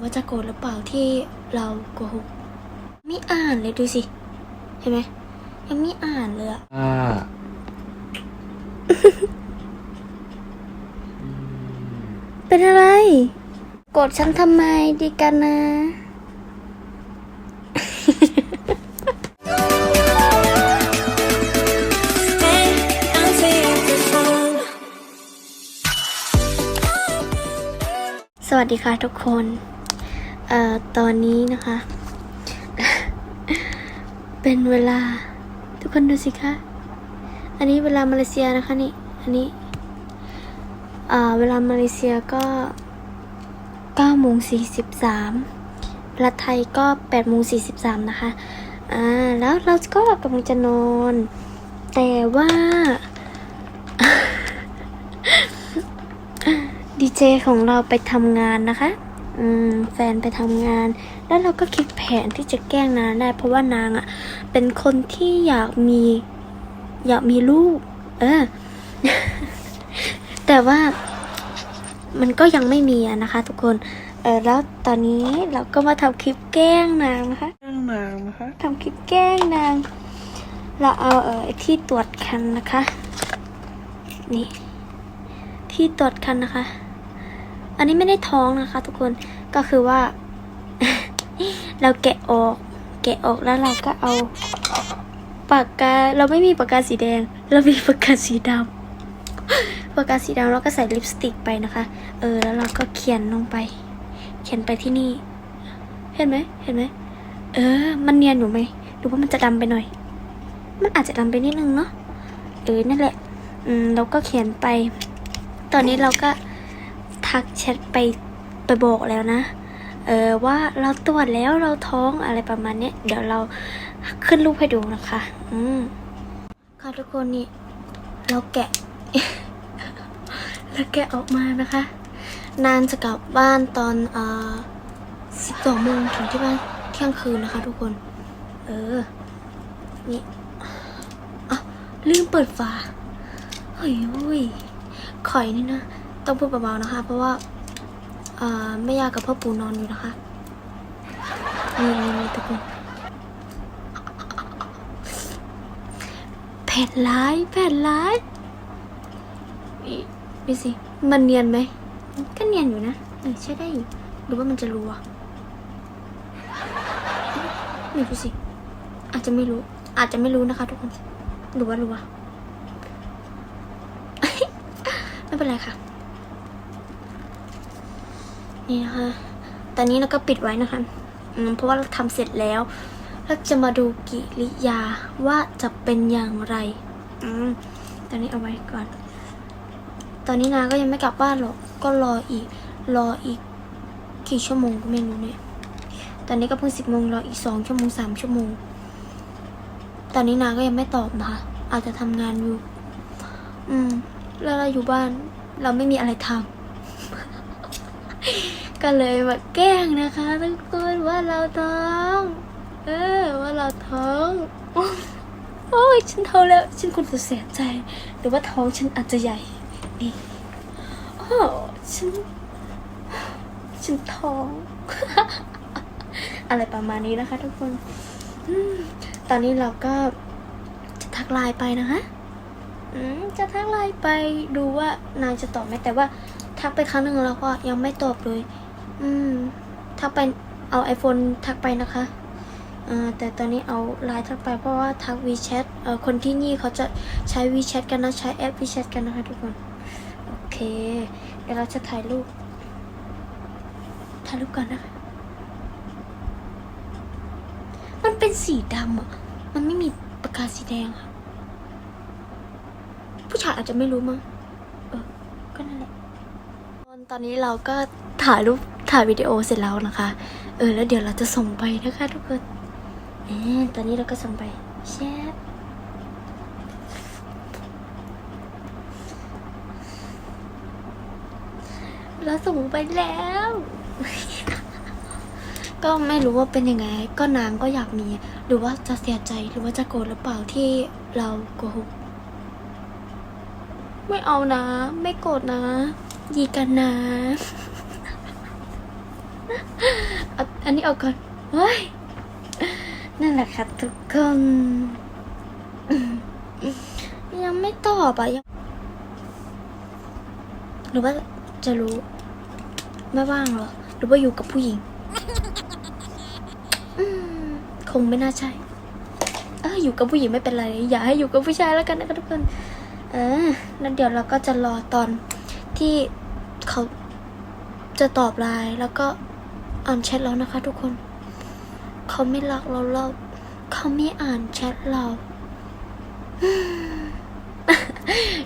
ว่าจะโกรธหรือเปล่าที่เราโกหกไม่อ่านเลยดูสิ เห็นไหมยังไม่อ่านเลยอะอ่าเป็นอะไร โกรธฉันทำไมดีกันนะ สวัสดีค่ะทุกคน เอ่อตอนนี้นะคะ เป็นเวลา ทุกคนดูสิคะ อันนี้เวลามาเลเซียนะคะนี่ อันนี้อ่าเวลามาเลเซียก็9โมง43เวลาไทยก็8โมง43นะคะ อ่า แล้วเราก็กำลังจะนอน แต่ว่าดีเจของเราไปทำงานนะคะ แฟนไปทำงาน แล้วเราก็คิดแผนที่จะแกล้งนางได้ เพราะว่านางอะ่ะ เป็นคนที่อยากมี อยากมีลูก เออ แต่ว่ามันก็ยังไม่มีอะนะคะ ทุกคน เออแล้วตอนนี้เราก็มาทำคลิปแกล้งนางนะคะเรื่องนางนะคะทำคลิปแกล้งนาง เราเอาเออที่ตรวจคันนะคะ นี่ ที่ตรวจคันนะคะ อันนี้ไม่ได้ท้องนะคะ ทุกคนก็คือว่า เราแกะออก แกะออกแล้วเราก็เอาปากกาเราไม่มีปากกาสีแดง เรามีปากกาสีดำปากกาสีดำแล้วก็ใส่ลิปสติกไปนะคะ เออแล้วเราก็เขียนลงไป เขียนไปที่นี่ เห็นไหมเห็นไหมเออ มันเนียนอยู่ไหมหรือว่ามันจะดำไปหน่อย มันอาจจะดำไปนิดนึงเนาะเออนั่นแหละ อืมเราก็เขียนไป ตอนนี้เราก็ ทักแชทไปไปบอกแล้วนะ เออว่าเราตรวจแล้วเราท้องอะไรประมาณเนี้ยเดี๋ยวเราขึ้นรูปให้ดูนะคะ อืมค่ะทุกคนนี่ เราแกะเราแกะออกมานะคะ นานจะกลับบ้านตอนอ่าสิบสองโมงถึงที่บ้านเที่ยงคืนนะคะทุกคน เออ นี่อะลืมเปิดฝาเฮ้ยเว้ยข่อยนี่นะ ต้องพูดเบาๆนะคะ เพราะว่าอ่าไม่ยากกับพ่อปู่นอนอยู่นะคะนี่นี่นี่ทุกคนแผ่นร้ายแผ่นร้ายนี่ดูสิมันเนียนไหมก็เนียนอยู่นะเออใช่ได้อยู่หรือว่ามันจะรัวนี่ดูสิอาจจะไม่รู้ อาจจะไม่รู้นะคะ ทุกคนหรือว่ารัวไม่เป็นไรค่ะ นี่นะคะ ตอนนี้เราก็ปิดไว้นะคะ เพราะว่าเราทำเสร็จแล้ว เราจะมาดูกิริยาว่าจะเป็นอย่างไรอตอนนี้เอาไว้ก่อน ตอนนี้นาก็ยังไม่กลับบ้านหรอก ก็รออีก รออีกกี่ชั่วโมงก็ไม่รู้เนี่ย ตอนนี้ก็เพิ่งสิบโมงรออีกสองชั่วโมงสามชั่วโมง ตอนนี้นาก็ยังไม่ตอบนะคะ อาจจะทำงานอยู่ อืม แล้วเราอยู่บ้าน เราไม่มีอะไรทำ ก็เลยมาแกล้งนะคะทุกคนว่าเราท้อง เออ ว่าเราท้องโอ้ยฉันท้องแล้ว ฉันควรจะเสียใจหรือว่าท้องฉันอาจจะใหญ่นี่โอ้ฉัน ฉันท้อง อะไรประมาณนี้นะคะทุกคนตอนนี้เราก็จะทักไลน์ไปนะคะจะทักไลน์ไปดูว่านางจะตอบไหมแต่ว่าทักไปครั้งหนึ่งแล้วก็ยังไม่ตอบเลย อืม ทักไปเอา iPhone ทักไปนะคะอ่าแต่ตอนนี้เอาไลน์ทักไปเพราะว่าทัก WeChat เอ่อคนที่นี่เขาจะใช้ WeChat กันนะ ใช้แอป WeChat กันนะคะทุกคน โอเค เดี๋ยวเราจะถ่ายรูป ถ่ายรูปก่อนนะคะ มันเป็นสีดำอะ มันไม่มีปากกาสีแดงค่ะ ผู้ชายอาจจะไม่รู้มั้ง เออ ก็นั่นแหละ ตอนนี้เราก็ถ่ายรูป ถ่ายวิดีโอเสร็จแล้วนะคะ เออ แล้วเดี๋ยวเราจะส่งไปนะคะทุกคนอตอนนี้เราก็ส่งไปแชทเราส่งไปแล้ว ก็ไม่รู้ว่าเป็นยังไง ก็นางก็อยากมี หรือว่าจะเสียใจหรือว่าจะโกรธหรือเปล่าที่เราโกหกไม่เอานะ ไม่โกรธนะ ดีกันนะ อันนี้เอาก่อนเฮ้ยนั่นแหละค่ะทุกคนยังไม่ตอบอะยังหรือว่าจะรู้ไม่ว่างหรอ หรือว่าอยู่กับผู้หญิงคงไม่น่าใช่เอออยู่กับผู้หญิงไม่เป็นไร อย่าให้อยู่กับผู้ชายแล้วกันนะคะทุกคน เออแล้วเดี๋ยวเราก็จะรอตอนที่เขาจะตอบไลน์แล้วก็ อ่านแชทแล้วนะคะ ทุกคน เขาไม่รักเราเราเขาไม่อ่านแชทเรา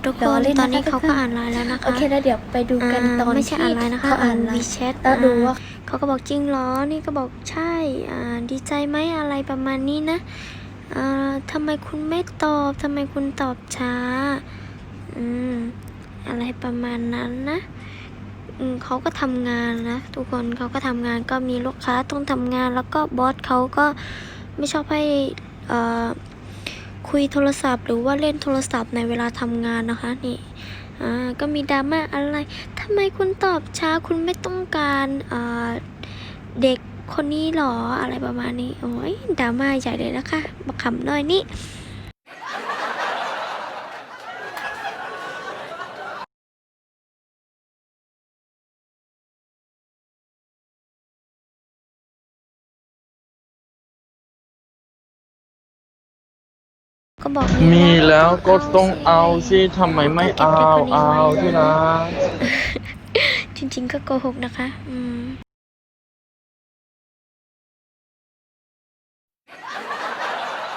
ทุกคล้อนเล่นตอนนี้นะคะเขาทุกคนก็อ่านไลน์แล้วนะคะโอเคแล้วเดี๋ยวไปดูกันตอนไม่ใช่ที่อ่านไลน์นะคะเขาอ่านไลวีน์แชทแล้วดูว่าเขาก็บอกจริงเหรอนี่ก็บอกใช่อ่าดีใจไหมอะไรประมาณนี้นะอ่าทำไมคุณไม่ตอบทำไมคุณตอบช้าอืมอะไรประมาณนั้นนะอืม เขาก็ทำงานนะ ทุกคนเขาก็ทำงานก็มีลูกค้าต้องทำงาน แล้วก็บอสเขาก็ไม่ชอบให้คุยโทรศัพท์ หรือว่าเล่นโทรศัพท์ในเวลาทำงานนะคะนี่ก็มีดราม่าอะไรทำไมคุณตอบช้าคุณไม่ต้องการอ่าเด็กคนนี้หรออะไรประมาณนี้ โอ้ยดราม่าใหญ่เลยนะคะมาขำหน่อยนี่ ก็บอกมีแล้วก็ต้องเอาสิทำไมไม่เอาเอาที่รักจริง ๆ ก็โกหกนะคะ อืม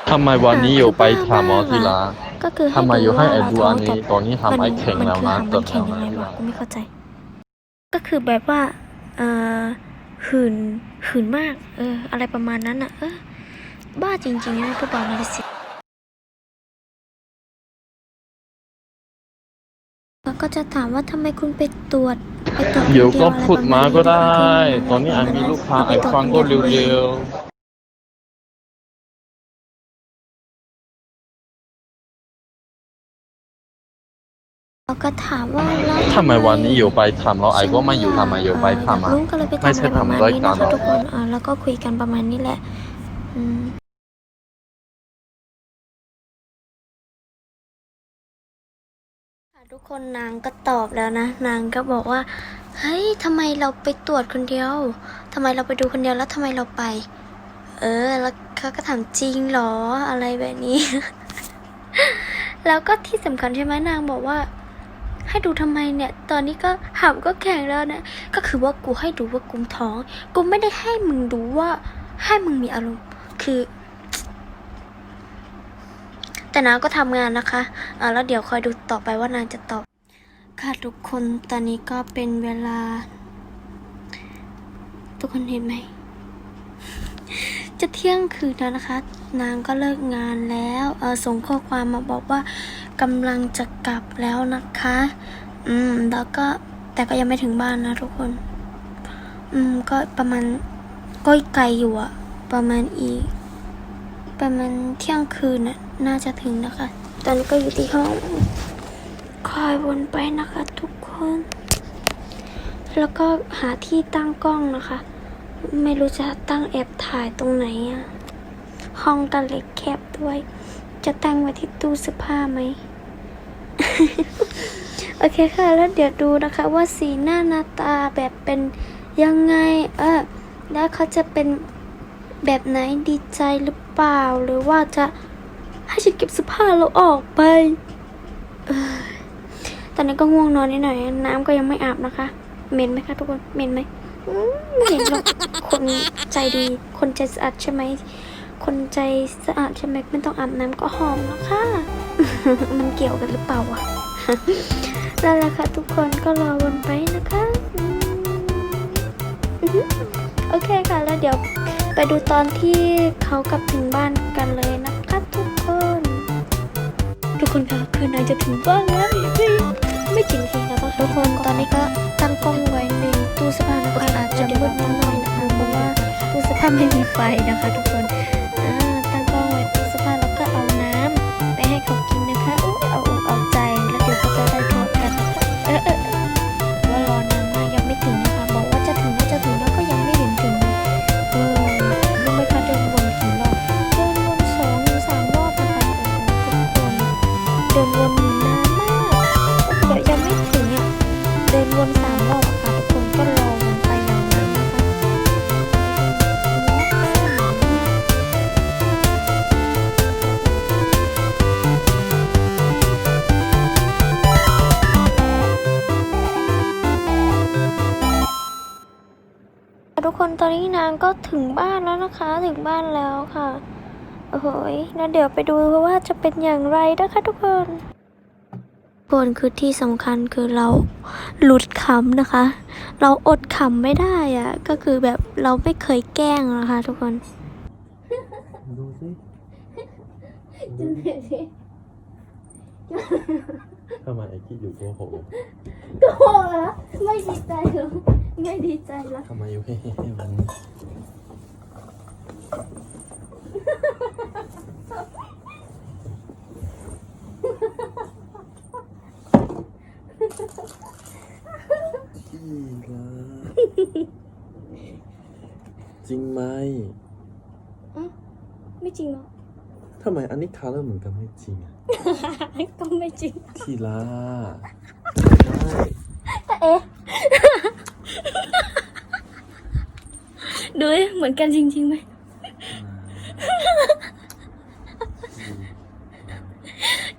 ทำไมวันนี้อยู่ไปถามหมอที่รักก็คือทำไมอยู่ให้ไอ้ดูว่าอันนี้เราท้งตอนนี้ทำไอ้แข็งแล้วนะมันตคืออนมันแข็งยังไงที่วะรักกูไม่เข้าใจ ก็คือแบบว่าเอ่อหืนหืนมาก เออ อะไรประมาณนั้นอะ เออบ้าจริงๆนะผู้บ่าวนาฬิสิแล้ว ก็จะถามว่าทำไมคุณไปตรวจไปตรวจคนเดี๋ยวก็พูดมาก็ได้ ตอนนี้ไอ้มีลูกค้าไอฟังก็เร็วเราก็ถามว่าแล้วทำไมวันนี้อยู่ไปทำแล้วไอ้ก็ไม่อยู่ทำไมอยู่ไปทำอะ ลุงก็เลยไปไม่ใช่อะไรประมาณทำรายกานะรคะทุกคนอ่าแล้วก็คุยกันประมาณนี้แหละอืม ทุกคนนางก็ตอบแล้วนะ นางก็บอกว่า เฮ้ยทำไมเราไปตรวจคนเดียวทำไมเราไปดูคนเดียวแล้วทำไมเราไป เออ แล้วเขาก็ถามจริงเหรออะไรแบบนี้ แล้วก็ที่สำคัญใช่ไหมนางบอกว่า ให้ดูทำไมเนี่ย ตอนนี้ก็หับก็แข็งแล้วนะ ก็คือว่ากูให้ดูว่ากูท้อง กูไม่ได้ให้มึงดูว่าให้มึงมีอารมณ์ คือ แต่นางก็ทำงานนะคะอ่าแล้วเดี๋ยวคอยดูต่อไปว่านางจะตอบ ค่ะทุกคนตอนนี้ก็เป็นเวลา ทุกคนเห็นไหม จะเที่ยงคืนแล้วนะคะ นางก็เลิกงานแล้วเออส่งข้อความมาบอกว่ากำลังจะกลับแล้วนะคะ อืม แล้วก็แต่ก็ยังไม่ถึงบ้านนะทุกคน อืม ก็ประมาณก็ไกลอยู่อะประมาณอีก ประมาณเที่ยงคืนน่ะ น่าจะถึงนะคะ ตอนนี้ก็อยู่ที่ห้องคอยวนไปนะคะ ทุกคน แล้วก็หาที่ตั้งกล้องนะคะ ไม่รู้จะตั้งแอบถ่ายตรงไหนอะห้องก็เล็กแคบด้วย จะตั้งไว้ที่ตู้เสื้อผ้าไหม โอเคค่ะ แล้วเดี๋ยวดูนะคะว่าสีหน้าหน้าตาแบบเป็นยังไง เออ แล้วเขาจะเป็นแบบไหนดีใจหรือเปล่า หรือว่าจะ ให้ฉันเก็บเสื้อผ้าเราออกไปตอนนี้ก็ง่วงนอนนิดหน่อย น้ำก็ยังไม่อาบนะคะ เหม็นไหมคะทุกคน เหม็นไหมอืมไม่เห็นหรอก คนใจดี คนใจสะอาดใช่ไหม คนใจสะอาดใช่ไหมไม่ต้องอาบน้ำก็หอมแล้วค่ะ มันเกี่ยวกันหรือเปล่าวะนั่นแหละค่ะทุกคนก็รอวนไปนะคะ โอเคค่ะแล้วเดี๋ยวไปดูตอนที่เขากลับถึงบ้านกันเลย คนคะคือนายจะถึงบ้านแล้วจริงไม่จริงสินะทุกคนตอนนี้ก็ตั้งกล้องไว้ในตู้เสื้อผ้านะคะอาจจะมืดนิดหน่อยนะคะเพราะว่าตู้เสื้อผ้าไม่มีไฟนะคะ ทุกคน คนตอนนี้นางก็ถึงบ้านแล้วนะคะ ถึงบ้านแล้วค่ะ โอ้โหยแล้วเดี๋ยวไปดูว่าจะเป็นอย่างไรนะคะทุกคนทุกคนคือที่สำคัญคือเราหลุดขำนะคะ เราอดขำไม่ได้อะก็คือแบบเราไม่เคยแกล้งนะคะ ทุกคน ดูสิ ทำไมไอ้คิดอยู่โกหกโอ้แล้วไม่ดีใจหรอไม่ดีใจแล้วทำไมอยู่ให้ให้มันนี้ที่รักจริงไหมไม่จริงหรอทำไมอันนี้คาเลอร์เหมือนกันไม่จริงอะ ก็ไม่จริงที่รักเอ๊ะดูดิเหมือนกันจริงๆไหม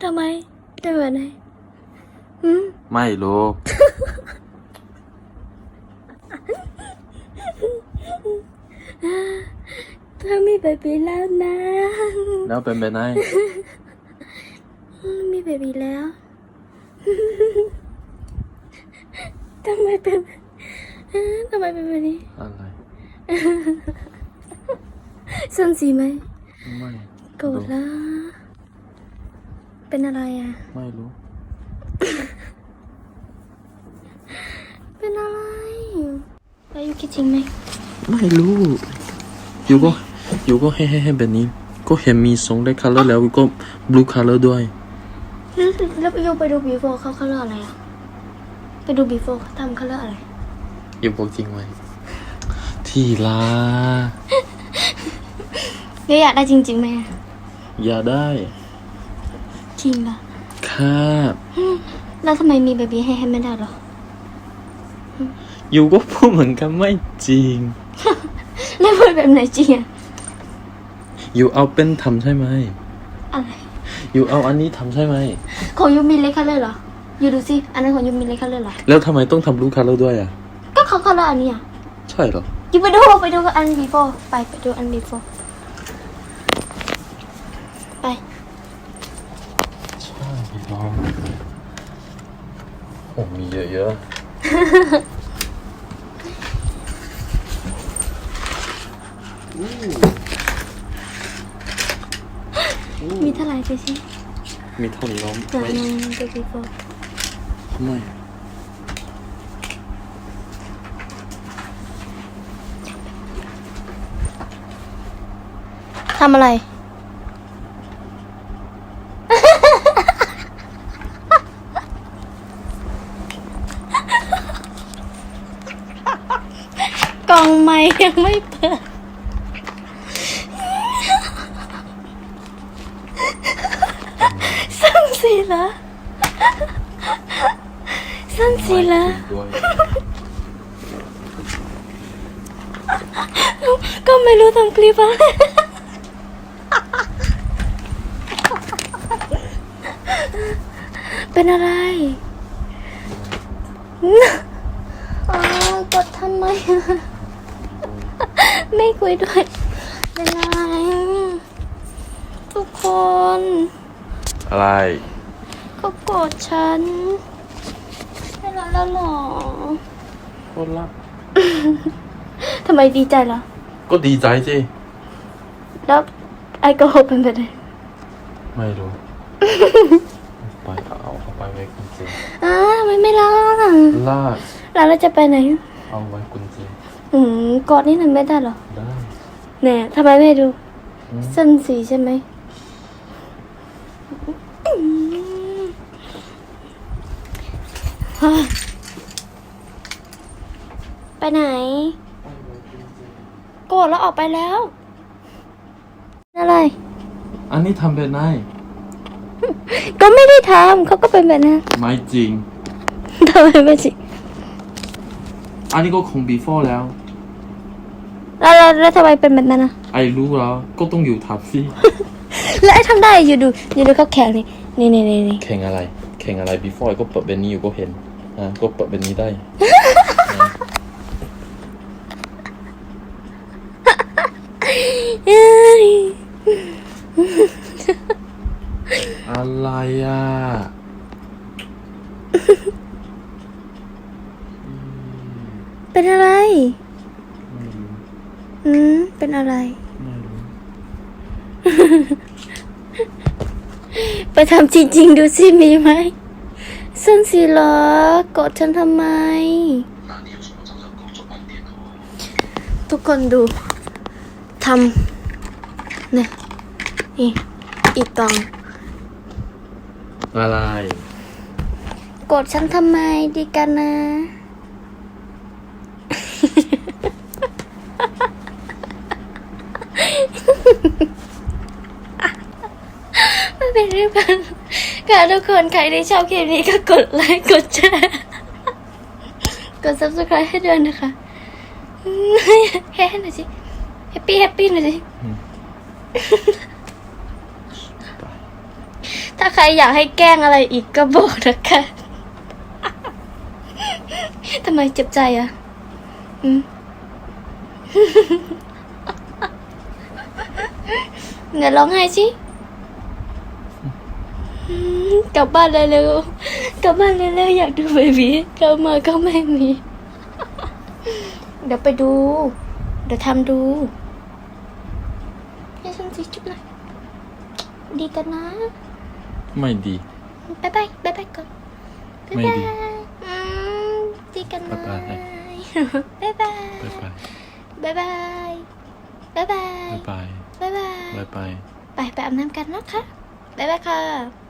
ทำไมได้เหมือนไหนอืมไม่รู้เธอมีเบบีแล้วนะ แล้วเป็นไปไหนมี เบบีแล้วทำไมเป็นเอ๊ะทำไมเป็นแบบนี้อะไรส้นสีไหมไม่โกรธแล้วเป็นอะไรอะ ไม่รู้ เป็นอะไรแล้วยูคิดจริงไหมไม่รู้อยู่ก็อยู่ก็ให้ให้ให้แบบนี้ ก็เห็นมีสองได้คัลเลอร์แล้วก็บลูคัลเลอร์ด้วย แล้วแล้วยูไปดู before เขา color อะไรอะ ไปดู before เขาทำ color อะไรอยู่บอกจริงไหมที่ลายูอยากได้จริงๆไหมอะอย่าได้ จริงเหรอครับแล้วทำไมมีเบบีให้ให้ไม่ได้หรออยู่ก็พูดเหมือนกันไม่จริง แล้วพูดแบบไหนจริงอะอยู่เอาเป็นทำใช่ไหมอะไร อยู่เอาอันนี้ทำใช่ไหม ของยูมีเล็ก color เหรอยูดูสิอันนั้นของยูมีเล็ก color เหรอแล้วทำไมต้องทำบลูคัลเลอร์ด้วยอะ ก็เขา color อันนี้อะใช่เหรอ ยูไปดูไปดูอัน before ไปไปดูอัน before ไป ใช่พี่น้องโอ้มีเยอะๆมีเท่าไหร่ ไปสิมีเท่านี้น้องอันไม่นั้นดู before ไม่ทำอะไร กล่องใหม่ยังไม่เปิด สั้นสีเหรอ สั้นสีเหรอด้วยก็ไม่รู้ทำคลิปอะไรเป็นอะไรอ๋อกดทำไมอะไม่คุยด้วย เป็นอะไร ทุกคน อะไร ก็โกรธฉันไม่ รักแล้วเหรอคนละทำไมดีใจเหรอก็ดีใจสิ แล้วไอโกหกเป็นไปได้ไม่รู้ ไปเอาเอาไปไว้กุญแจอ้าทำไมไม่รักอะลากแล้วเราจะไปไหน เอาไว้กุญแจอืมกอดนี่ทำไม่ได้เหรอได้เนี่ยทำไมไม่ดู อืม เส้นสีใช่ไหมอืมเฮ้ย ไปไหน โกรธแล้วออกไปแล้ว อะไร อันนี้ทำเป็นไงก็ไม่ได้ทำเขาก็เป็นแบบนั้นไม่จริงทำไมไม่จริงอันนี้ก็คง before แล้ว แล้วแล้วแล้วทำไมเป็นแบบนั้นอะ ไอรู้แล้ว ก็ต้องอยู่ทับสิแล้วไอ้ทำได้อยู่ดูอยู่ดูเขาแข่งนี่นี่นี่นี่นี่ แข่งอะไร แข่งอะไร before ก็เปิดเป็นนี้อยู่ก็เห็น อะก็เปิดเป็นนี้ได้เอ้ยอะไรอะเป็นอะไร ไม่รู้อืม เป็นอะไร ไม่รู้ไปทำจริง ๆ ดูสิมีไหม ส้นสีเหรอกดฉันทำไม ทุกคนดูทำเนี่ยนี่อีกตอง อะไร กดฉันทำไมดีกันนะ ไม่เป็นเรื่องกัน ค่ะทุกคน ใครที่ชอบคลิปนี้ก็กดไลค์ กดแชร์ กด subscribe ให้ด้วยนะคะแฮ่หน่อยสิแฮปปี้แฮปปี้หน่อยสิ ถ้าใครอยากให้แกล้งอะไรอีกก็บอกนะคะทำไมเจ็บใจอะอืมเดี๋ยวร้องไห้สิ กลับบ้านเร็วๆกลับบ้านเร็วๆอยากดูเบบีกลับมาก็ไม่มี เดี๋ยวไปดู เดี๋ยวทำดูให้ฉันสิจุ๊บหน่อยดีกันนะ ไม่ดีบายบายบายบายก่อนไม่ดีอืมดีกันนะบ๊ายบาย บายบายบ๊ายบาย บายบายบายบายบ๊ายบายบายบายบ๊ายบายไปไปอาบน้ำกันนะคะบายบายค่ะ